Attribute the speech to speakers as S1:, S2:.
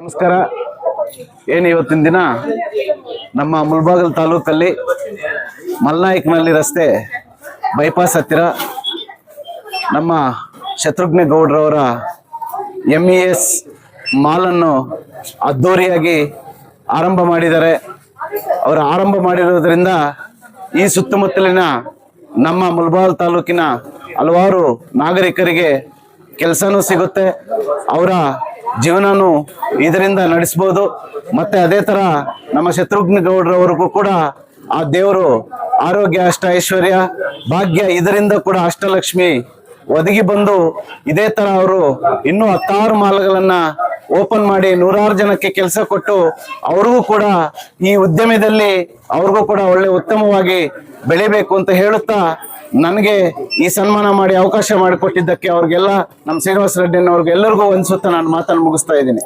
S1: ನಮಸ್ಕಾರ. ಏನು ಇವತ್ತಿನ ದಿನ? ನಮ್ಮ ಮುಲ್ಬಾಗಲ್ ತಾಲೂಕಲ್ಲಿ ಮಲ್ನಾಯಕ್ನಲ್ಲಿ ರಸ್ತೆ ಬೈಪಾಸ್ ಹತ್ತಿರ ನಮ್ಮ ಶತ್ರುಘ್ನ ಗೌಡ್ರವರ ಎಂ ಇ ಎಸ್ ಮಾಲನ್ನು ಅದ್ದೂರಿಯಾಗಿ ಆರಂಭ ಮಾಡಿದ್ದಾರೆ. ಅವರು ಆರಂಭ ಮಾಡಿರೋದ್ರಿಂದ ಈ ಸುತ್ತಮುತ್ತಲಿನ ನಮ್ಮ ಮುಲ್ಬಾಲ್ ತಾಲೂಕಿನ ಹಲವಾರು ನಾಗರಿಕರಿಗೆ ಕೆಲಸನೂ ಸಿಗುತ್ತೆ. ಅವರ ಜೀವನನೂ ಇದರಿಂದ ನಡೆಸ್ಬೋದು. ಮತ್ತೆ ಅದೇ ತರ ನಮ್ಮ ಶತ್ರುಘ್ನ ಗೌಡ್ರವರಿಗೂ ಕೂಡ ಆ ದೇವರು ಆರೋಗ್ಯ, ಅಷ್ಟ ಐಶ್ವರ್ಯ, ಭಾಗ್ಯ ಇದರಿಂದ ಕೂಡ ಅಷ್ಟಲಕ್ಷ್ಮಿ ಒದಗಿ ಬಂದು ಇದೇ ತರ ಅವರು ಇನ್ನೂ ಹತ್ತಾರು ಮಾಲ್ಗಳನ್ನ ಓಪನ್ ಮಾಡಿ ನೂರಾರು ಜನಕ್ಕೆ ಕೆಲಸ ಕೊಟ್ಟು ಅವ್ರಿಗೂ ಕೂಡ ಈ ಉದ್ಯಮದಲ್ಲಿ ಅವ್ರಿಗೂ ಕೂಡ ಒಳ್ಳೆ ಉತ್ತಮವಾಗಿ ಬೆಳಿಬೇಕು ಅಂತ ಹೇಳುತ್ತಾ ನನಗೆ ಈ ಸನ್ಮಾನ ಮಾಡಿ ಅವಕಾಶ ಮಾಡಿಕೊಟ್ಟಿದ್ದಕ್ಕೆ ಅವ್ರಿಗೆಲ್ಲ ನಮ್ಮ ಶ್ರೀನಿವಾಸ ರೆಡ್ಡಿ ಅವ್ರಿಗೆಲ್ಲರಿಗೂ ಒಂದ್ಸುತ್ತ ನಾನು ಮಾತನ್ನು ಮುಗಿಸ್ತಾ ಇದ್ದೀನಿ.